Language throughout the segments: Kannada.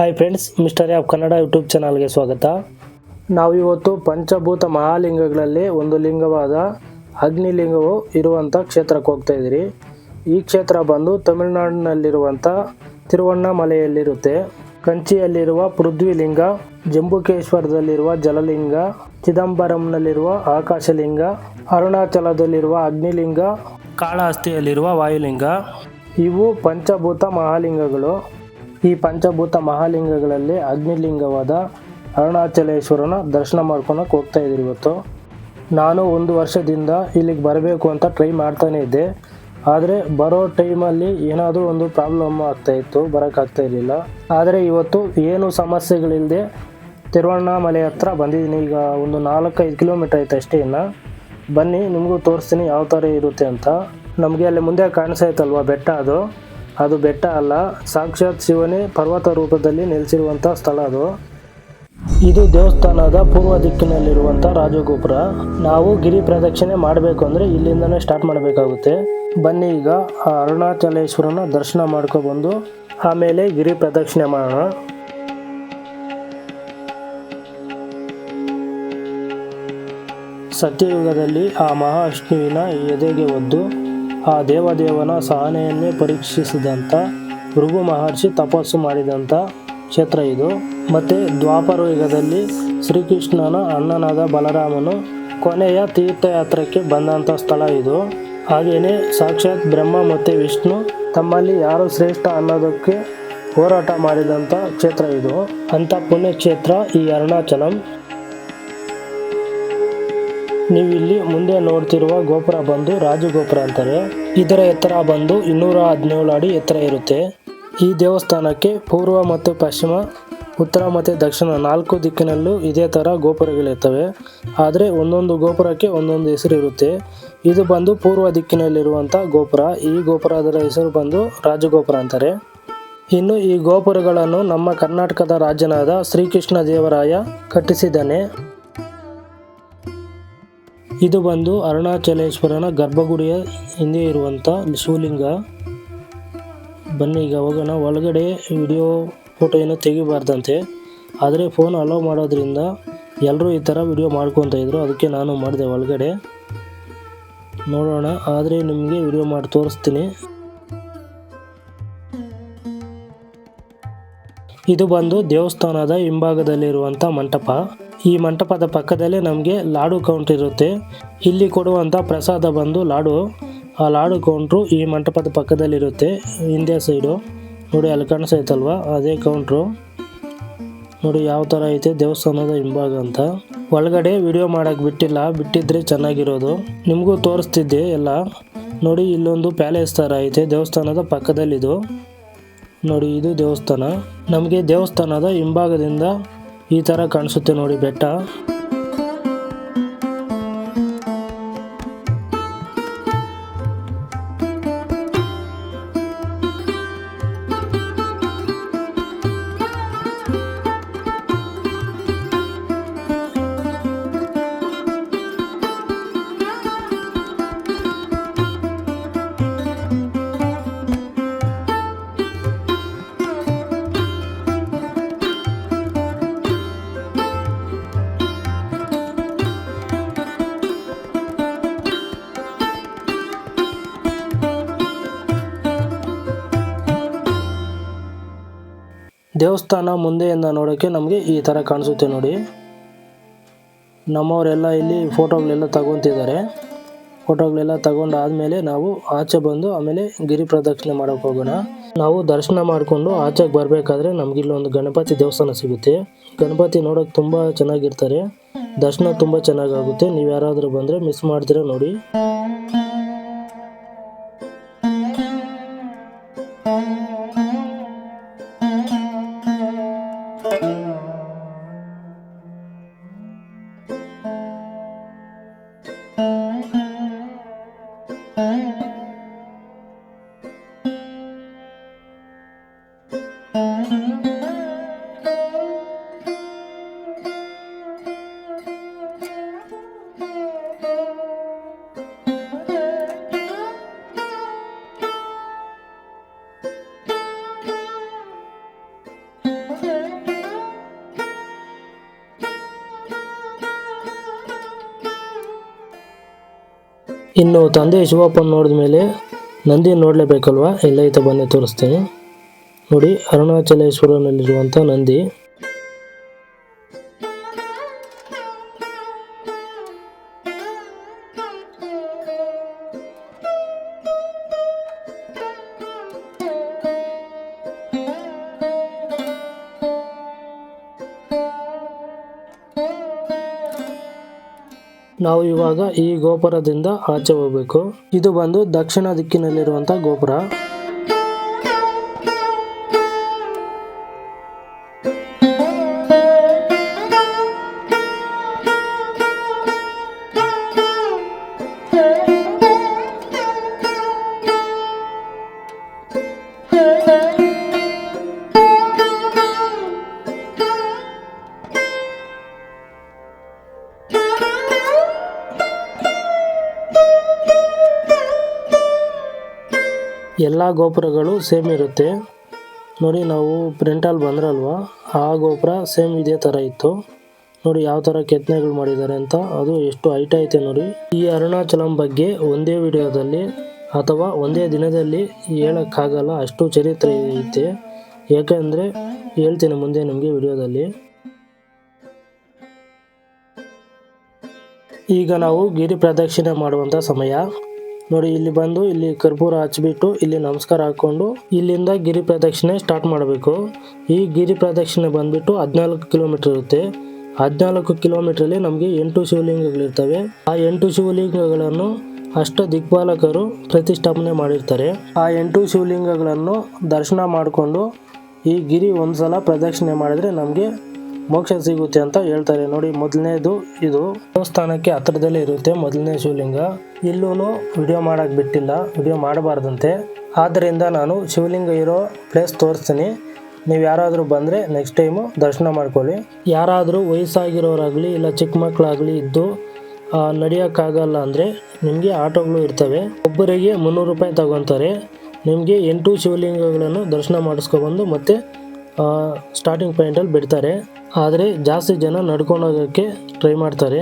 Hi friends mister of Kannada YouTube ಚಾನಲ್ಗೆ ಸ್ವಾಗತ. ನಾವು ಇವತ್ತು ಪಂಚಭೂತ ಮಹಾಲಿಂಗಗಳಲ್ಲಿ ಒಂದು ಲಿಂಗವಾದ ಅಗ್ನಿಲಿಂಗವು ಇರುವಂಥ ಕ್ಷೇತ್ರಕ್ಕೆ ಹೋಗ್ತಾ ಇದ್ದೀರಿ. ಈ ಕ್ಷೇತ್ರ ಬಂದು ತಮಿಳುನಾಡಿನಲ್ಲಿರುವಂಥ ತಿರುವಣ್ಣಾಮಲೆಯಲ್ಲಿರುತ್ತೆ. ಕಂಚಿಯಲ್ಲಿರುವ ಪೃಥ್ವಿಲಿಂಗ, ಜಂಬುಕೇಶ್ವರದಲ್ಲಿರುವ ಜಲಲಿಂಗ, ಚಿದಂಬರಂನಲ್ಲಿರುವ ಆಕಾಶಲಿಂಗ, ಅರುಣಾಚಲದಲ್ಲಿರುವ ಅಗ್ನಿಲಿಂಗ, ಕಾಳಹಸ್ತಿಯಲ್ಲಿರುವ ವಾಯುಲಿಂಗ. ಇವು ಪಂಚಭೂತ ಮಹಾಲಿಂಗಗಳು. ಈ ಪಂಚಭೂತ ಮಹಾಲಿಂಗಗಳಲ್ಲಿ ಅಗ್ನಿಲಿಂಗವಾದ ಅರುಣಾಚಲೇಶ್ವರನ ದರ್ಶನ ಮಾಡ್ಕೊಳಕ್ಕೆ ಹೋಗ್ತಾ ಇದ್ದೀರಿ ಇವತ್ತು. ನಾನು ಒಂದು ವರ್ಷದಿಂದ ಇಲ್ಲಿಗೆ ಬರಬೇಕು ಅಂತ ಟ್ರೈ ಮಾಡ್ತಾನೆ ಇದ್ದೆ. ಆದರೆ ಬರೋ ಟೈಮಲ್ಲಿ ಏನಾದರೂ ಒಂದು ಪ್ರಾಬ್ಲಮ್ ಆಗ್ತಾ ಇತ್ತು ಬರೋಕ್ಕಾಗ್ತಾ ಇರಲಿಲ್ಲ. ಆದರೆ ಇವತ್ತು ಏನು ಸಮಸ್ಯೆಗಳಿಲ್ಲದೆ ತಿರುವಣ್ಣಾಮಲೆ ಹತ್ರ ಬಂದಿದ್ದೀನಿ. ಈಗ ಒಂದು ನಾಲ್ಕೈದು ಕಿಲೋಮೀಟರ್ ಐತೆ ಅಷ್ಟೇ ಇನ್ನು. ಬನ್ನಿ, ನಿಮಗೂ ತೋರಿಸ್ತೀನಿ ಯಾವ ಥರ ಇರುತ್ತೆ ಅಂತ. ನಮಗೆ ಅಲ್ಲಿ ಮುಂದೆ ಕಾಣಿಸ್ತಾ ಇತ್ತಲ್ವ ಬೆಟ್ಟ ಅದು? ಅದು ಬೆಟ್ಟ ಅಲ್ಲ, ಸಾಕ್ಷಾತ್ ಶಿವನೇ ಪರ್ವತ ರೂಪದಲ್ಲಿ ನೆಲೆಸಿರುವಂಥ ಸ್ಥಳ ಅದು. ಇದು ದೇವಸ್ಥಾನದ ಪೂರ್ವ ದಿಕ್ಕಿನಲ್ಲಿರುವಂಥ ರಾಜಗೋಪುರ. ನಾವು ಗಿರಿ ಪ್ರದಕ್ಷಿಣೆ ಮಾಡಬೇಕು ಅಂದರೆ ಇಲ್ಲಿಂದನೇ ಸ್ಟಾರ್ಟ್ ಮಾಡಬೇಕಾಗುತ್ತೆ. ಬನ್ನಿ ಈಗ ಆ ಅರುಣಾಚಲೇಶ್ವರನ ದರ್ಶನ ಮಾಡ್ಕೊಬಂದು, ಆಮೇಲೆ ಗಿರಿ ಪ್ರದಕ್ಷಿಣೆ ಮಾಡೋಣ. ಸತ್ಯಯುಗದಲ್ಲಿ ಆ ಮಹಾವಿಷ್ಣುವಿನ ಎದೆಗೆ ಒದ್ದು ಆ ದೇವದೇವನ ಸಹನೆಯನ್ನೇ ಪರೀಕ್ಷಿಸಿದಂಥ ಭೃಗು ಮಹರ್ಷಿ ತಪಸ್ಸು ಮಾಡಿದಂಥ ಕ್ಷೇತ್ರ ಇದು. ಮತ್ತು ದ್ವಾಪರ ಯುಗದಲ್ಲಿ ಶ್ರೀಕೃಷ್ಣನ ಅಣ್ಣನಾದ ಬಲರಾಮನು ಕೊನೆಯ ತೀರ್ಥಯಾತ್ರಕ್ಕೆ ಬಂದಂಥ ಸ್ಥಳ ಇದು. ಹಾಗೆಯೇ ಸಾಕ್ಷಾತ್ ಬ್ರಹ್ಮ ಮತ್ತು ವಿಷ್ಣು ತಮ್ಮಲ್ಲಿ ಯಾರು ಶ್ರೇಷ್ಠ ಅನ್ನೋದಕ್ಕೆ ಹೋರಾಟ ಮಾಡಿದಂಥ ಕ್ಷೇತ್ರ ಇದು. ಅಂಥ ಪುಣ್ಯಕ್ಷೇತ್ರ ಈ ಅರುಣಾಚಲಂ. ನೀವು ಇಲ್ಲಿ ಮುಂದೆ ನೋಡ್ತಿರುವ ಗೋಪುರ ಬಂದು ರಾಜಗೋಪುರ ಅಂತಾರೆ. ಇದರ ಎತ್ತರ ಬಂದು ಇನ್ನೂರ ಹದಿನೇಳು ಅಡಿ ಎತ್ತರ ಇರುತ್ತೆ. ಈ ದೇವಸ್ಥಾನಕ್ಕೆ ಪೂರ್ವ ಮತ್ತು ಪಶ್ಚಿಮ, ಉತ್ತರ ಮತ್ತು ದಕ್ಷಿಣ ನಾಲ್ಕು ದಿಕ್ಕಿನಲ್ಲೂ ಇದೇ ಥರ ಗೋಪುರಗಳಿರ್ತವೆ. ಆದರೆ ಒಂದೊಂದು ಗೋಪುರಕ್ಕೆ ಒಂದೊಂದು ಹೆಸರು ಇರುತ್ತೆ. ಇದು ಬಂದು ಪೂರ್ವ ದಿಕ್ಕಿನಲ್ಲಿರುವಂಥ ಗೋಪುರ. ಈ ಗೋಪುರದ ಹೆಸರು ಬಂದು ರಾಜಗೋಪುರ ಅಂತಾರೆ. ಇನ್ನು ಈ ಗೋಪುರಗಳನ್ನು ನಮ್ಮ ಕರ್ನಾಟಕದ ರಾಜ್ಯನಾದ ಶ್ರೀಕೃಷ್ಣ ದೇವರಾಯ ಕಟ್ಟಿಸಿದ್ದಾನೆ. ಇದು ಬಂದು ಅರುಣಾಚಲೇಶ್ವರನ ಗರ್ಭಗುಡಿಯ ಹಿಂದೆ ಇರುವಂಥ ಶಿವಲಿಂಗ. ಬನ್ನಿ ಈಗ ಹೋಗೋಣ. ಒಳಗಡೆ ವಿಡಿಯೋ ಫೋಟೋ ಏನೋ ತೆಗಿಬಾರ್ದಂತೆ. ಆದರೆ ಫೋನ್ ಅಲೋ ಮಾಡೋದ್ರಿಂದ ಎಲ್ಲರೂ ಈ ಥರ ವಿಡಿಯೋ ಮಾಡ್ಕೊತ ಇದ್ರು. ಅದಕ್ಕೆ ನಾನು ಮಾಡಿದೆ ಒಳಗಡೆ. ನೋಡೋಣ. ಆದರೆ ನಿಮಗೆ ವಿಡಿಯೋ ಮಾಡಿ ತೋರಿಸ್ತೀನಿ. ಇದು ಬಂದು ದೇವಸ್ಥಾನದ ಹಿಂಭಾಗದಲ್ಲಿರುವಂಥ ಮಂಟಪ. ಈ ಮಂಟಪದ ಪಕ್ಕದಲ್ಲೇ ನಮಗೆ ಲಾಡು ಕೌಂಟ್ ಇರುತ್ತೆ. ಇಲ್ಲಿ ಕೊಡುವಂಥ ಪ್ರಸಾದ ಬಂದು ಲಾಡು. ಆ ಲಾಡು ಕೌಂಟ್ರು ಈ ಮಂಟಪದ ಪಕ್ಕದಲ್ಲಿರುತ್ತೆ ಹಿಂದೆ ಸೈಡು ನೋಡಿ, ಅಲ್ಲಿ ಕಾಣಿಸೈತಲ್ವ? ಅದೇ ಕೌಂಟ್ರು ನೋಡಿ, ಯಾವ ಥರ ಐತೆ ದೇವಸ್ಥಾನದ ಹಿಂಭಾಗ ಅಂತ. ಒಳಗಡೆ ವಿಡಿಯೋ ಮಾಡೋಕ್ಕೆ ಬಿಟ್ಟಿಲ್ಲ, ಬಿಟ್ಟಿದ್ರೆ ಚೆನ್ನಾಗಿರೋದು. ನಿಮಗೂ ತೋರಿಸ್ತಿದ್ದೆ ಎಲ್ಲ. ನೋಡಿ, ಇಲ್ಲೊಂದು ಪ್ಯಾಲೇಸ್ ಥರ ಐತೆ, ದೇವಸ್ಥಾನದ ಪಕ್ಕದಲ್ಲಿದು. ನೋಡಿ, ಇದು ದೇವಸ್ಥಾನ. ನಮಗೆ ದೇವಸ್ಥಾನದ ಹಿಂಭಾಗದಿಂದ ಈ ತರ ಕಾಣಿಸುತ್ತೆ ನೋಡಿ ಬೆಟ್ಟ. ದೇವಸ್ಥಾನ ಮುಂದೆಯಿಂದ ನೋಡೋಕ್ಕೆ ನಮಗೆ ಈ ಥರ ಕಾಣಿಸುತ್ತೆ ನೋಡಿ. ನಮ್ಮವರೆಲ್ಲ ಇಲ್ಲಿ ಫೋಟೋಗಳೆಲ್ಲ ತಗೊತಿದ್ದಾರೆ. ಫೋಟೋಗಳೆಲ್ಲ ತಗೊಂಡಾದ್ಮೇಲೆ ನಾವು ಆಚೆ ಬಂದು ಆಮೇಲೆ ಗಿರಿ ಪ್ರದಕ್ಷಿಣೆ ಮಾಡೋಕೆ ಹೋಗೋಣ. ನಾವು ದರ್ಶನ ಮಾಡಿಕೊಂಡು ಆಚೆಗೆ ಬರಬೇಕಾದ್ರೆ ನಮ್ಗೆ ಇಲ್ಲೊಂದು ಗಣಪತಿ ದೇವಸ್ಥಾನ ಸಿಗುತ್ತೆ. ಗಣಪತಿ ನೋಡೋಕೆ ತುಂಬ ಚೆನ್ನಾಗಿರ್ತಾರೆ. ದರ್ಶನ ತುಂಬ ಚೆನ್ನಾಗಾಗುತ್ತೆ. ನೀವು ಯಾರಾದರೂ ಬಂದರೆ ಮಿಸ್ ಮಾಡ್ತೀರಾ ನೋಡಿ. ಇನ್ನು ತಂದೆ ಶಿವಪ್ಪನ ನೋಡಿದ ಮೇಲೆ ನಂದಿ ನೋಡಲೇಬೇಕಲ್ವಾ? ಎಲ್ಲೈತೆ ಬನ್ನಿ ತೋರಿಸ್ತೀನಿ. ನೋಡಿ ಅರುಣಾಚಲೇಶ್ವರನಲ್ಲಿರುವಂಥ ನಂದಿ. ನಾವು ಇವಾಗ ಈ ಗೋಪುರದಿಂದ ಆಚೆ ಹೋಗ್ಬೇಕು. ಇದು ಬಂದು ದಕ್ಷಿಣ ದಿಕ್ಕಿನಲ್ಲಿರುವಂತಹ ಗೋಪುರ. ಎಲ್ಲ ಗೋಪುರಗಳು ಸೇಮ್ ಇರುತ್ತೆ. ನೋಡಿ ನಾವು ಪ್ರಿಂಟಲ್ಲಿ ಬಂದ್ರಲ್ವ? ಆ ಗೋಪುರ ಸೇಮ್ ಇದೇ ಥರ ಇತ್ತು. ನೋಡಿ ಯಾವ ಥರ ಕೆತ್ತನೆಗಳು ಮಾಡಿದ್ದಾರೆ ಅಂತ. ಅದು ಎಷ್ಟು ಹೈಟ್ ಐತೆ ನೋಡಿ. ಈ ಅರುಣಾಚಲಂ ಬಗ್ಗೆ ಒಂದೇ ವಿಡಿಯೋದಲ್ಲಿ ಅಥವಾ ಒಂದೇ ದಿನದಲ್ಲಿ ಹೇಳೋಕ್ಕಾಗಲ್ಲ ಅಷ್ಟು ಚರಿತ್ರೆ ಐತೆ. ಯಾಕೆಂದರೆ ಹೇಳ್ತೀನಿ ಮುಂದೆ ನಿಮಗೆ ವಿಡಿಯೋದಲ್ಲಿ. ಈಗ ನಾವು ಗಿರಿ ಪ್ರದಕ್ಷಿಣೆ ಮಾಡುವಂಥ ಸಮಯ. ನೋಡಿ, ಇಲ್ಲಿ ಬಂದು ಇಲ್ಲಿ ಕರ್ಪೂರ ಹಚ್ಚಿಬಿಟ್ಟು ಇಲ್ಲಿ ನಮಸ್ಕಾರ ಹಾಕ್ಕೊಂಡು ಇಲ್ಲಿಂದ ಗಿರಿ ಪ್ರದಕ್ಷಿಣೆ ಸ್ಟಾರ್ಟ್ ಮಾಡಬೇಕು. ಈ ಗಿರಿ ಪ್ರದಕ್ಷಿಣೆ ಬಂದ್ಬಿಟ್ಟು ಹದಿನಾಲ್ಕು ಕಿಲೋಮೀಟರ್ ಇರುತ್ತೆ. ಹದಿನಾಲ್ಕು ಕಿಲೋಮೀಟ್ರಲ್ಲಿ ನಮಗೆ ಎಂಟು ಶಿವಲಿಂಗಗಳಿರ್ತವೆ ಆ ಎಂಟು ಶಿವಲಿಂಗಗಳನ್ನು ಅಷ್ಟ ದಿಗ್ಪಾಲಕರು ಪ್ರತಿಷ್ಠಾಪನೆ ಮಾಡಿರ್ತಾರೆ. ಆ ಎಂಟು ಶಿವಲಿಂಗಗಳನ್ನು ದರ್ಶನ ಮಾಡಿಕೊಂಡು ಈ ಗಿರಿ ಒಂದ್ಸಲ ಪ್ರದಕ್ಷಿಣೆ ಮಾಡಿದ್ರೆ ನಮಗೆ ಮೋಕ್ಷ ಸಿಗುತ್ತೆ ಅಂತ ಹೇಳ್ತಾರೆ. ನೋಡಿ, ಮೊದಲನೇದು ಇದು ದೇವಸ್ಥಾನಕ್ಕೆ ಹತ್ರದಲ್ಲೇ ಇರುತ್ತೆ, ಮೊದಲನೇ ಶಿವಲಿಂಗ. ಇಲ್ಲೂ ವಿಡಿಯೋ ಮಾಡಕ್ ಬಿಟ್ಟಿಲ್ಲ ವಿಡಿಯೋ ಮಾಡಬಾರ್ದಂತೆ. ಆದ್ದರಿಂದ ನಾನು ಶಿವಲಿಂಗ ಇರೋ ಪ್ಲೇಸ್ ತೋರಿಸ್ತೀನಿ. ನೀವು ಯಾರಾದರೂ ಬಂದರೆ ನೆಕ್ಸ್ಟ್ ಟೈಮು ದರ್ಶನ ಮಾಡ್ಕೊಳ್ಳಿ. ಯಾರಾದರೂ ವಯಸ್ಸಾಗಿರೋರಾಗಲಿ, ಇಲ್ಲ ಚಿಕ್ಕ ಮಕ್ಕಳಾಗಲಿ ಇದ್ದು ನಡೆಯೋಕ್ಕಾಗಲ್ಲ ಅಂದರೆ ನಿಮಗೆ ಆಟೋಗಳು ಇರ್ತವೆ. ಒಬ್ಬರಿಗೆ ಮುನ್ನೂರು ರೂಪಾಯಿ ತಗೊತಾರೆ. ನಿಮಗೆ ಎಂಟು ಶಿವಲಿಂಗಗಳನ್ನು ದರ್ಶನ ಮಾಡಿಸ್ಕೊಬಂದು ಮತ್ತೆ ಸ್ಟಾರ್ಟಿಂಗ್ ಪಾಯಿಂಟಲ್ಲಿ ಬಿಡ್ತಾರೆ. ಆದರೆ ಜಾಸ್ತಿ ಜನ ನಡ್ಕೊಂಡೋಗೋಕ್ಕೆ ಟ್ರೈ ಮಾಡ್ತಾರೆ.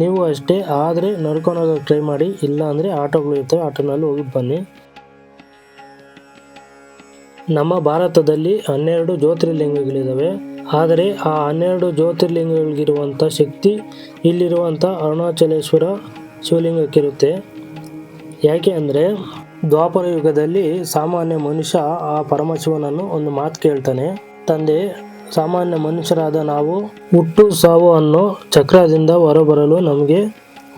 ನೀವು ಅಷ್ಟೇ, ಆದರೆ ನಡ್ಕೊಂಡೋಗೋಕ್ಕೆ ಟ್ರೈ ಮಾಡಿ ಇಲ್ಲ ಅಂದರೆ ಆಟೋಗಳು ಇರ್ತವೆ ಆಟೋನಲ್ಲಿ ಹೋಗಿ ಬನ್ನಿ. ನಮ್ಮ ಭಾರತದಲ್ಲಿ ಹನ್ನೆರಡು ಜ್ಯೋತಿರ್ಲಿಂಗಗಳಿದ್ದಾವೆ ಆದರೆ ಆ ಹನ್ನೆರಡು ಜ್ಯೋತಿರ್ಲಿಂಗಗಳಿಗಿರುವಂಥ ಶಕ್ತಿ ಇಲ್ಲಿರುವಂಥ ಅರುಣಾಚಲೇಶ್ವರ ಶಿವಲಿಂಗಕ್ಕಿರುತ್ತೆ. ಯಾಕೆ ಅಂದರೆ ದ್ವಾಪರ ಯುಗದಲ್ಲಿ ಸಾಮಾನ್ಯ ಮನುಷ್ಯ ಆ ಪರಮಶಿವನನ್ನು ಒಂದು ಮಾತು ಕೇಳ್ತಾನೆ. ತಂದೆ, ಸಾಮಾನ್ಯ ಮನುಷ್ಯರಾದ ನಾವು ಹುಟ್ಟು ಸಾವು ಅನ್ನೋ ಚಕ್ರದಿಂದ ಹೊರಬರಲು ನಮಗೆ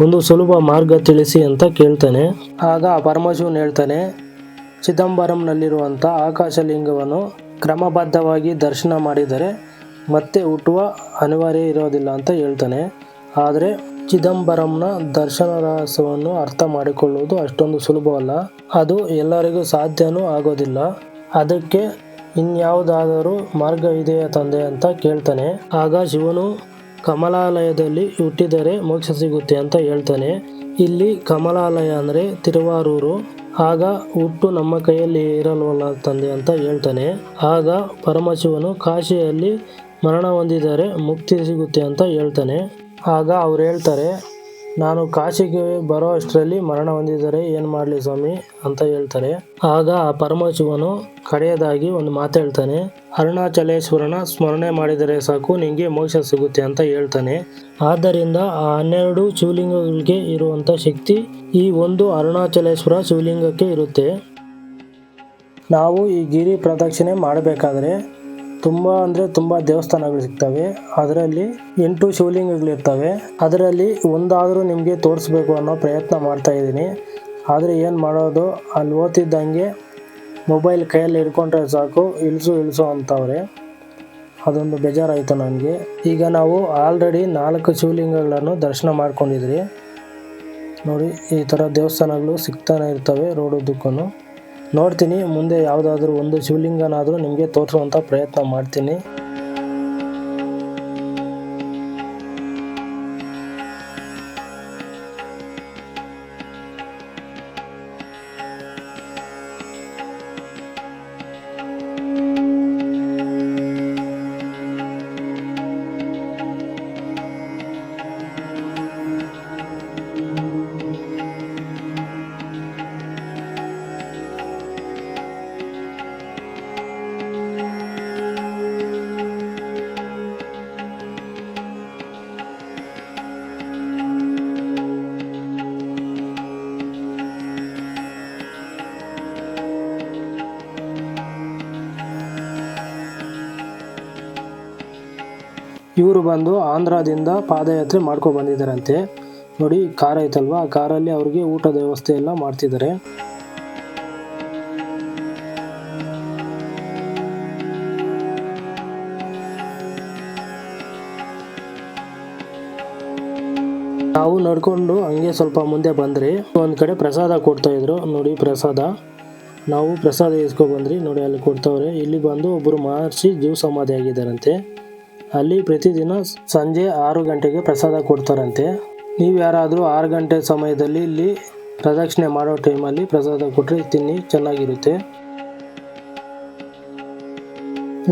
ಒಂದು ಸುಲಭ ಮಾರ್ಗ ತಿಳಿಸಿ ಅಂತ ಕೇಳ್ತಾನೆ. ಆಗ ಆ ಪರಮಶಿವನ್ ಹೇಳ್ತಾನೆ, ಚಿದಂಬರಂನಲ್ಲಿರುವಂಥ ಆಕಾಶಲಿಂಗವನ್ನು ಕ್ರಮಬದ್ಧವಾಗಿ ದರ್ಶನ ಮಾಡಿದರೆ ಮತ್ತೆ ಹುಟ್ಟುವ ಅನಿವಾರ್ಯ ಇರೋದಿಲ್ಲ ಅಂತ ಹೇಳ್ತಾನೆ. ಆದರೆ ಚಿದಂಬರಂನ ದರ್ಶನ ರಹಸ್ಯವನ್ನು ಅರ್ಥ ಮಾಡಿಕೊಳ್ಳುವುದು ಅಷ್ಟೊಂದು ಸುಲಭವಲ್ಲ. ಅದು ಎಲ್ಲರಿಗೂ ಸಾಧ್ಯನೂ ಆಗೋದಿಲ್ಲ. ಅದಕ್ಕೆ ಇನ್ಯಾವುದಾದರೂ ಮಾರ್ಗ ಇದೆಯಾ ತಂದೆ ಅಂತ ಕೇಳ್ತಾನೆ. ಆಗ ಶಿವನು ಕಮಲಾಲಯದಲ್ಲಿ ಹುಟ್ಟಿದರೆ ಮೋಕ್ಷ ಸಿಗುತ್ತೆ ಅಂತ ಹೇಳ್ತಾನೆ. ಇಲ್ಲಿ ಕಮಲಾಲಯ ಅಂದರೆ ತಿರುವಾರೂರು. ಆಗ ಹುಟ್ಟು ನಮ್ಮ ಕೈಯಲ್ಲಿ ಇರಲ್ವಲ್ಲ ತಂದೆ ಅಂತ ಹೇಳ್ತಾನೆ. ಆಗ ಪರಮಶಿವನು ಕಾಶಿಯಲ್ಲಿ ಮರಣ ಹೊಂದಿದರೆ ಮುಕ್ತಿ ಸಿಗುತ್ತೆ ಅಂತ ಹೇಳ್ತಾನೆ. ಆಗ ಅವ್ರು ಹೇಳ್ತಾರೆ, ನಾನು ಕಾಶಿಗೆ ಬರೋ ಅಷ್ಟರಲ್ಲಿ ಮರಣ ಹೊಂದಿದ್ದಾರೆ ಏನು ಮಾಡಲಿ ಸ್ವಾಮಿ? ಅಂತ ಹೇಳ್ತಾರೆ. ಆಗ ಆ ಪರಮಶಿವನು ಕಡೆಯದಾಗಿ ಒಂದು ಮಾತು ಹೇಳ್ತಾನೆ, ಅರುಣಾಚಲೇಶ್ವರನ ಸ್ಮರಣೆ ಮಾಡಿದರೆ ಸಾಕು ನಿಮಗೆ ಮೋಕ್ಷ ಸಿಗುತ್ತೆ ಅಂತ ಹೇಳ್ತಾನೆ. ಆದ್ದರಿಂದ ಆ ಹನ್ನೆರಡು ಶಿವಲಿಂಗಗಳಿಗೆ ಇರುವಂಥ ಶಕ್ತಿ ಈ ಒಂದು ಅರುಣಾಚಲೇಶ್ವರ ಶಿವಲಿಂಗಕ್ಕೆ ಇರುತ್ತೆ. ನಾವು ಈ ಗಿರಿ ಪ್ರದಕ್ಷಿಣೆ ಮಾಡಬೇಕಾದ್ರೆ ತುಂಬ ಅಂದರೆ ತುಂಬ ದೇವಸ್ಥಾನಗಳು ಸಿಗ್ತವೆ. ಅದರಲ್ಲಿ ಎಂಟು ಶಿವಲಿಂಗಗಳಿರ್ತವೆ ಅದರಲ್ಲಿ ಒಂದಾದರೂ ನಿಮಗೆ ತೋರಿಸ್ಬೇಕು ಅನ್ನೋ ಪ್ರಯತ್ನ ಮಾಡ್ತಾ ಇದ್ದೀನಿ. ಆದರೆ ಏನು ಮಾಡೋದು? ಅಲ್ಲಿ ಓದ್ತಿದ್ದಂಗೆ ಮೊಬೈಲ್ ಕೈಯಲ್ಲಿ ಹಿಡ್ಕೊಂಡ್ರೆ ಸಾಕು. ಇಳಿಸು ಇಳಿಸು ಅಂತವ್ರೆ. ಅದೊಂದು ಬೇಜಾರಾಯಿತು ನನಗೆ. ಈಗ ನಾವು ಆಲ್ರೆಡಿ ನಾಲ್ಕು ಶಿವಲಿಂಗಗಳನ್ನು ದರ್ಶನ ಮಾಡ್ಕೊಂಡಿದ್ರಿ. ನೋಡಿ, ಈ ಥರ ದೇವಸ್ಥಾನಗಳು ಸಿಗ್ತಾನೆ ಇರ್ತವೆ ರೋಡ್ ಉದ್ದಕ್ಕೂ ನೋಡ್ತೀನಿ ಮುಂದೆ ಯಾವುದಾದ್ರೂ ಒಂದು ಶಿವಲಿಂಗನಾದರೂ ನಿಮಗೆ ತೋರಿಸುವಂಥ ಪ್ರಯತ್ನ ಮಾಡ್ತೀನಿ. ಇವರು ಬಂದು ಆಂಧ್ರದಿಂದ ಪಾದಯಾತ್ರೆ ಮಾಡ್ಕೊಂಡು ಬಂದಿದ್ದಾರಂತೆ. ನೋಡಿ ಕಾರ್ ಐತಲ್ವಾ? ಆ ಕಾರಲ್ಲಿ ಅವ್ರಿಗೆ ಊಟದ ವ್ಯವಸ್ಥೆ ಎಲ್ಲ ಮಾಡ್ತಿದ್ದಾರೆ. ನಾವು ನಡ್ಕೊಂಡು ಹಂಗೆ ಸ್ವಲ್ಪ ಮುಂದೆ ಬಂದ್ರಿ. ಒಂದ್ ಕಡೆ ಪ್ರಸಾದ ಕೊಡ್ತಾ ಇದ್ರು. ನೋಡಿ, ಪ್ರಸಾದ. ನಾವು ಪ್ರಸಾದ ಇಸ್ಕೊ ಬಂದ್ರಿ. ನೋಡಿ, ಅಲ್ಲಿ ಕೊಡ್ತಾವ್ರೆ. ಇಲ್ಲಿ ಬಂದು ಒಬ್ಬರು ಮಹರ್ಷಿ ಜೀವ ಸಮಾಧಿ ಆಗಿದ್ದಾರಂತೆ. ಅಲ್ಲಿ ಪ್ರತಿದಿನ ಸಂಜೆ ಆರು ಗಂಟೆಗೆ ಪ್ರಸಾದ ಕೊಡ್ತಾರಂತೆ. ನೀವು ಯಾರಾದರೂ ಆರು ಗಂಟೆ ಸಮಯದಲ್ಲಿ ಇಲ್ಲಿ ಪ್ರದಕ್ಷಿಣೆ ಮಾಡೋ ಟೈಮಲ್ಲಿ ಪ್ರಸಾದ ಕೊಟ್ಟರೆ ತಿನ್ನಿ, ಚೆನ್ನಾಗಿರುತ್ತೆ.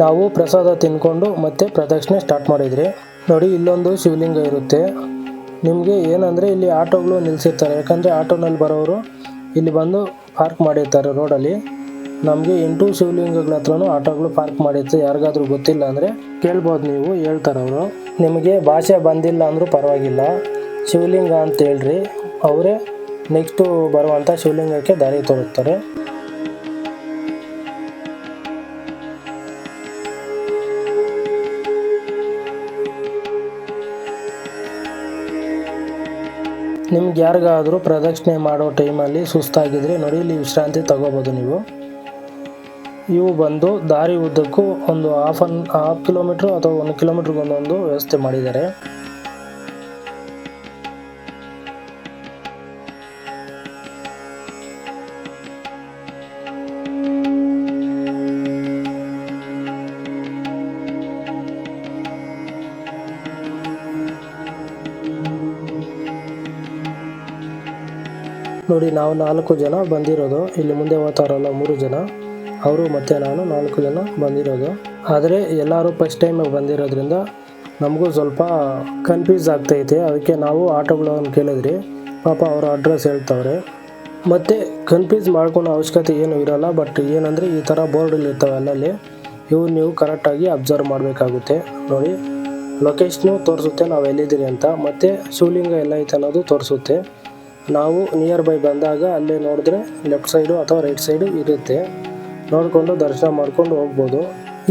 ನಾವು ಪ್ರಸಾದ ತಿನ್ಕೊಂಡು ಮತ್ತೆ ಪ್ರದಕ್ಷಿಣೆ ಸ್ಟಾರ್ಟ್ ಮಾಡಿದರೆ. ನೋಡಿ, ಇಲ್ಲೊಂದು ಶಿವಲಿಂಗ ಇರುತ್ತೆ. ನಿಮಗೆ ಏನಂದರೆ ಇಲ್ಲಿ ಆಟೋಗಳು ನಿಲ್ಲಿಸಿರ್ತಾರೆ ಯಾಕಂದರೆ ಆಟೋನಲ್ಲಿ ಬರೋರು ಇಲ್ಲಿ ಬಂದು ಪಾರ್ಕ್ ಮಾಡಿರ್ತಾರೆ ರೋಡಲ್ಲಿ ನಮಗೆ ಎಂಟು ಶಿವಲಿಂಗಗಳ ಹತ್ರನೂ ಆಟೋಗಳು ಪಾರ್ಕ್ ಮಾಡಿತ್ತು, ಯಾರಿಗಾದ್ರೂ ಗೊತ್ತಿಲ್ಲ ಅಂದರೆ ಕೇಳ್ಬೋದು ನೀವು, ಹೇಳ್ತಾರೆ ಅವರು. ನಿಮಗೆ ಭಾಷೆ ಬಂದಿಲ್ಲ ಅಂದರೂ ಪರವಾಗಿಲ್ಲ. ಶಿವಲಿಂಗ ಅಂತ ಹೇಳ್ರಿ, ಅವರೇ ನೆಕ್ಸ್ಟು ಬರುವಂಥ ಶಿವಲಿಂಗಕ್ಕೆ ದಾರಿ ತೋರುತ್ತಾರೆ. ನಿಮ್ಗೆ ಯಾರಿಗಾದರೂ ಪ್ರದಕ್ಷಿಣೆ ಮಾಡೋ ಟೈಮಲ್ಲಿ ಸುಸ್ತಾಗಿದ್ರೆ ನೋಡಿ, ಇಲ್ಲಿ ವಿಶ್ರಾಂತಿ ತಗೋಬೋದು ನೀವು. ಇವು ಬಂದು ದಾರಿ ಉದ್ದಕ್ಕೂ ಒಂದು ಹಾಫ್ ಅನ್ ಹಾಫ್ ಕಿಲೋಮೀಟ್ರ್ ಅಥವಾ ಒಂದು ಕಿಲೋಮೀಟರ್ ಒಂದೊಂದು ವ್ಯವಸ್ಥೆ ಮಾಡಿದ್ದಾರೆ ನೋಡಿ, ನಾವು ನಾಲ್ಕು ಜನ ಬಂದಿರೋದು. ಇಲ್ಲಿ ಮುಂದೆ ಹೋಗ್ತಾರಲ್ಲ ಮೂರು ಜನ. ಅವರು ಮತ್ತು ನಾನು ನಾಲ್ಕು ಜನ ಬಂದಿರೋದು. ಆದರೆ ಎಲ್ಲರೂ ಫಸ್ಟ್ ಟೈಮ್ ಬಂದಿರೋದ್ರಿಂದ ನಮಗೂ ಸ್ವಲ್ಪ ಕನ್ಫ್ಯೂಸ್ ಆಗ್ತೈತೆ. ಅದಕ್ಕೆ ನಾವು ಆಟೋಗಳನ್ನು ಕೇಳಿದ್ರಿ. ಪಾಪ ಅವರ ಅಡ್ರೆಸ್ ಹೇಳ್ತವ್ರೆ. ಮತ್ತು ಕನ್ಫ್ಯೂಸ್ ಮಾಡ್ಕೊಳೋ ಅವಶ್ಯಕತೆ ಏನು ಇರೋಲ್ಲ. ಬಟ್ ಏನಂದರೆ ಈ ಥರ ಬೋರ್ಡ್ಗಳು ಇರ್ತವೆ ಅಲ್ಲಲ್ಲಿ, ಇವು ನೀವು ಕರೆಕ್ಟಾಗಿ ಅಬ್ಸರ್ವ್ ಮಾಡಬೇಕಾಗುತ್ತೆ. ನೋಡಿ ಲೊಕೇಶನು ತೋರಿಸುತ್ತೆ. ನಾವು ಎಲ್ಲಿದ್ದೀರಿ ಅಂತ. ಮತ್ತು ಶಿವಲಿಂಗ ಎಲ್ಲ ಐತೆ ಅನ್ನೋದು ತೋರಿಸುತ್ತೆ. ನಾವು ನಿಯರ್ ಬೈ ಬಂದಾಗ ಅಲ್ಲೇ ನೋಡಿದ್ರೆ ಲೆಫ್ಟ್ ಸೈಡು ಅಥವಾ ರೈಟ್ ಸೈಡು ಇರುತ್ತೆ. ನೋಡಿಕೊಂಡು ದರ್ಶನ ಮಾಡ್ಕೊಂಡು ಹೋಗ್ಬೋದು.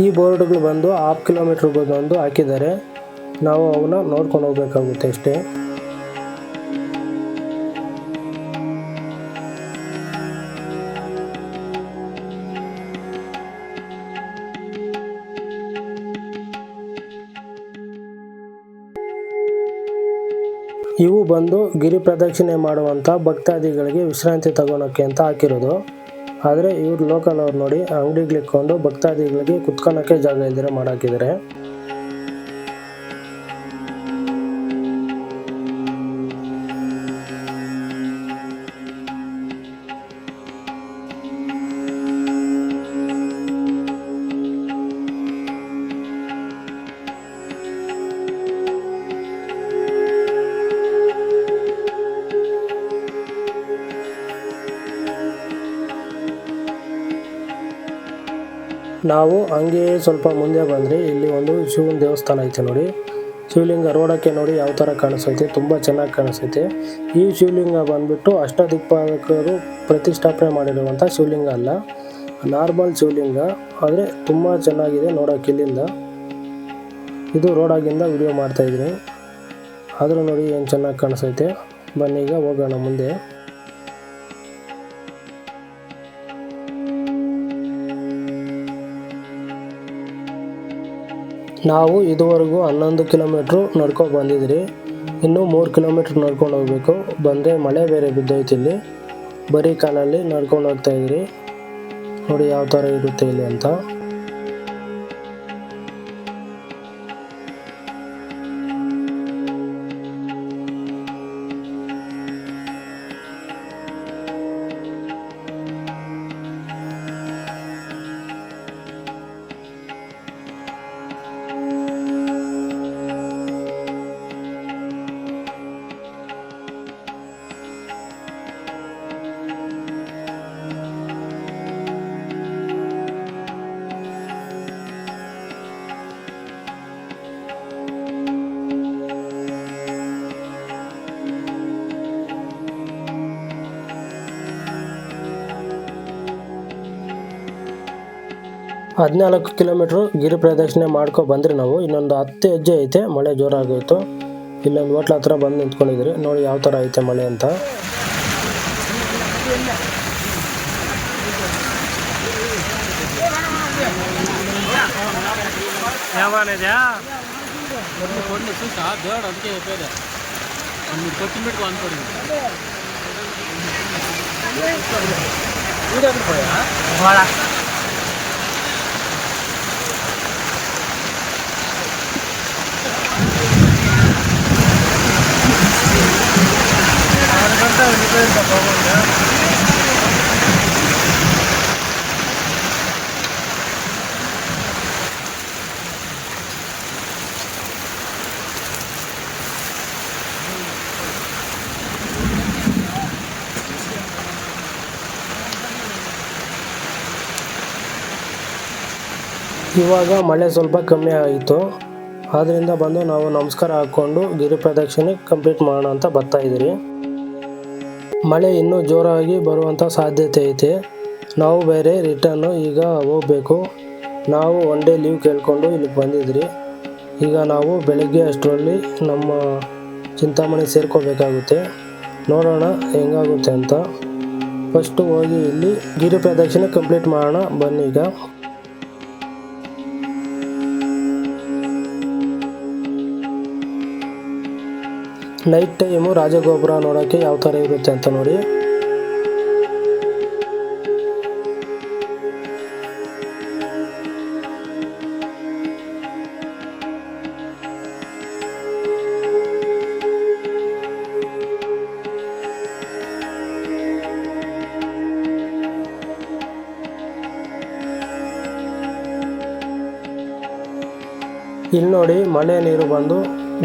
ಈ ಬೋರ್ಡ್ಗಳು ಬಂದು ಹಾಫ್ ಕಿಲೋಮೀಟ್ರ್ ಬಂದು ಹಾಕಿದ್ದಾರೆ. ನಾವು ಅವನ್ನ ನೋಡ್ಕೊಂಡು ಹೋಗ್ಬೇಕಾಗುತ್ತೆ ಅಷ್ಟೇ. ಇವು ಬಂದು ಗಿರಿ ಪ್ರದಕ್ಷಿಣೆ ಮಾಡುವಂಥ ಭಕ್ತಾದಿಗಳಿಗೆ ವಿಶ್ರಾಂತಿ ತಗೊಳಕ್ಕೆ ಅಂತ ಹಾಕಿರೋದು. ಆದರೆ ಇವ್ರು ಲೋಕಲ್ ಅವ್ರು ನೋಡಿ ಅಂಗಡಿಗಳಿಕ್ಕೊಂಡು ಭಕ್ತಾದಿಗಳಿಗೆ ಕುತ್ಕೊಳ್ಳೋಕ್ಕೆ ಜಾಗ ಇಲ್ದಿರ ಮಾಡಾಕಿದ್ದಾರೆ ನಾವು ಹಂಗೆ ಸ್ವಲ್ಪ ಮುಂದೆ ಬಂದರೆ. ಇಲ್ಲಿ ಒಂದು ಶಿವನ ದೇವಸ್ಥಾನ ಐತೆ ನೋಡಿ. ಶಿವಲಿಂಗ ರೋಡಕ್ಕೆ ನೋಡಿ ಯಾವ ಥರ ಕಾಣಿಸ್ತೈತೆ. ತುಂಬ ಚೆನ್ನಾಗಿ ಕಾಣಿಸೈತೆ ಈ ಶಿವಲಿಂಗ ಬಂದ್ಬಿಟ್ಟು ಅಷ್ಟದಿಕ್ಪಾಲಕರು ಪ್ರತಿಷ್ಠಾಪನೆ ಮಾಡಿರುವಂಥ ಶಿವಲಿಂಗ ಅಲ್ಲ. ನಾರ್ಮಲ್ ಶಿವಲಿಂಗ, ಆದರೆ ತುಂಬ ಚೆನ್ನಾಗಿದೆ ನೋಡೋಕೆ ಇಲ್ಲಿಂದ. ಇದು ರೋಡಾಗಿಂದ ವಿಡಿಯೋ ಮಾಡ್ತಾಯಿದ್ದೀನಿ ಆದರೂ ನೋಡಿ ಏನು ಚೆನ್ನಾಗಿ ಬನ್ನಿ ಈಗ ಹೋಗೋಣ ಮುಂದೆ. ನಾವು ಇದುವರೆಗೂ ಹನ್ನೊಂದು ಕಿಲೋಮೀಟ್ರು ನಡ್ಕೊ ಬಂದಿದ್ರಿ ಇನ್ನೂ ಮೂರು ಕಿಲೋಮೀಟ್ರ್ ನಡ್ಕೊಂಡು ಹೋಗ್ಬೇಕು. ಬಂದರೆ ಮಳೆ ಬೇರೆ ಬಿದ್ದೋಯ್ತು ಇಲ್ಲಿ. ಬರೀ ಕಾಲಲ್ಲಿ ನಡ್ಕೊಂಡು ಹೋಗ್ತಾ ಇದ್ರಿ ನೋಡಿ ಯಾವ ಥರ ಇರುತ್ತೆ ಇಲ್ಲಿ ಅಂತ. ಹದಿನಾಲ್ಕು ಕಿಲೋಮೀಟ್ರ್ ಗಿರಿ ಪ್ರದಕ್ಷಿಣೆ ಮಾಡ್ಕೊ ಬಂದ್ರಿ ನಾವು. ಇನ್ನೊಂದು ಹತ್ತು ಹೆಜ್ಜೆ ಐತೆ ಮಳೆ ಜೋರಾಗೋಯ್ತು. ಇಲ್ಲೊಂದು ಹೋಟ್ಲ ಹತ್ರ ಬಂದು ನಿಂತ್ಕೊಂಡಿದ್ರಿ ನೋಡಿ ಯಾವ ಥರ ಐತೆ ಮಳೆ ಅಂತ. ಒಂದು ಇವಾಗ ಮಳೆ ಸ್ವಲ್ಪ ಕಮ್ಮಿ ಆಯಿತು. ಆದ್ದರಿಂದ ಬಂದು ನಾವು ನಮಸ್ಕಾರ ಹಾಕ್ಕೊಂಡು ಗಿರಿ ಪ್ರದಕ್ಷಿಣೆ ಕಂಪ್ಲೀಟ್ ಮಾಡೋಣ ಅಂತ ಬರ್ತಾ ಇದ್ದೀರಿ. ಮಳೆ ಇನ್ನೂ ಜೋರಾಗಿ ಬರುವಂಥ ಸಾಧ್ಯತೆ ಐತೆ. ನಾವು ಬೇರೆ ರಿಟರ್ನು ಈಗ ಹೋಗಬೇಕು. ನಾವು ಒನ್ ಡೇ ಲೀವ್ ಕೇಳಿಕೊಂಡು ಇಲ್ಲಿಗೆ ಬಂದಿದ್ರಿ. ಈಗ ನಾವು ಬೆಳಗ್ಗೆ ಅಷ್ಟರಲ್ಲಿ ನಮ್ಮ ಚಿಂತಾಮಣಿ ಸೇರ್ಕೋಬೇಕಾಗುತ್ತೆ. ನೋಡೋಣ ಹೆಂಗಾಗುತ್ತೆ ಅಂತ. ಫಸ್ಟು ಹೋಗಿ ಇಲ್ಲಿ ಗಿರಿ ಪ್ರದಕ್ಷಿಣೆ ಕಂಪ್ಲೀಟ್ ಮಾಡೋಣ. ಬನ್ನಿ ಈಗ. ನೈಟ್ ಟೈಮು ರಾಜಗೋಪುರ ನೋಡೋಕ್ಕೆ ಯಾವ ಥರ ಇರುತ್ತೆ ಅಂತ ನೋಡಿ. ಇಲ್ಲಿ ನೋಡಿ ಮಳೆ ನೀರು ಬಂದು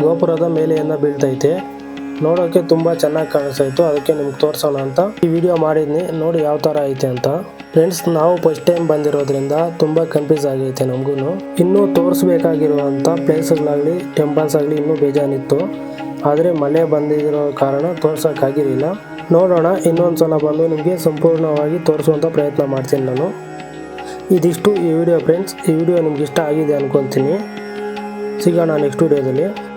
ಗೋಪುರದ ಮೇಲೆಯನ್ನ ಬೀಳ್ತೈತೆ. ನೋಡೋಕೆ ತುಂಬ ಚೆನ್ನಾಗಿ ಕಾಣಿಸ್ತಾಯಿತ್ತು. ಅದಕ್ಕೆ ನಿಮ್ಗೆ ತೋರಿಸೋಣ ಅಂತ. ಈ ವಿಡಿಯೋ ಮಾಡಿದ್ನಿ. ನೋಡಿ ಯಾವ ಥರ ಐತೆ ಅಂತ. ಫ್ರೆಂಡ್ಸ್ ನಾವು ಫಸ್ಟ್ ಟೈಮ್ ಬಂದಿರೋದ್ರಿಂದ ತುಂಬ ಕನ್ಫ್ಯೂಸ್ ಆಗೈತೆ ನಮಗೂ ಇನ್ನೂ ತೋರಿಸ್ಬೇಕಾಗಿರುವಂಥ ಪ್ಲೇಸ್ಗಳಾಗಲಿ ಟೆಂಪಲ್ಸ್ ಆಗಲಿ ಇನ್ನೂ ಬೇಜಾನಿತ್ತು. ಆದರೆ ಮಳೆ ಬಂದಿರೋ ಕಾರಣ ತೋರ್ಸೋಕ್ಕಾಗಿರಲಿಲ್ಲ ನೋಡೋಣ ಇನ್ನೊಂದು ಸಲ ಬಂದು ನಿಮಗೆ ಸಂಪೂರ್ಣವಾಗಿ ತೋರಿಸುವಂಥ ಪ್ರಯತ್ನ ಮಾಡ್ತೀನಿ ನಾನು. ಇದಿಷ್ಟು ಈ ವಿಡಿಯೋ ಫ್ರೆಂಡ್ಸ್ ಈ ವಿಡಿಯೋ ನಿಮ್ಗೆ ಇಷ್ಟ ಆಗಿದೆ ಅನ್ಕೊತೀನಿ. ಸಿಗೋಣ ನೆಕ್ಸ್ಟ್ ವಿಡಿಯೋದಲ್ಲಿ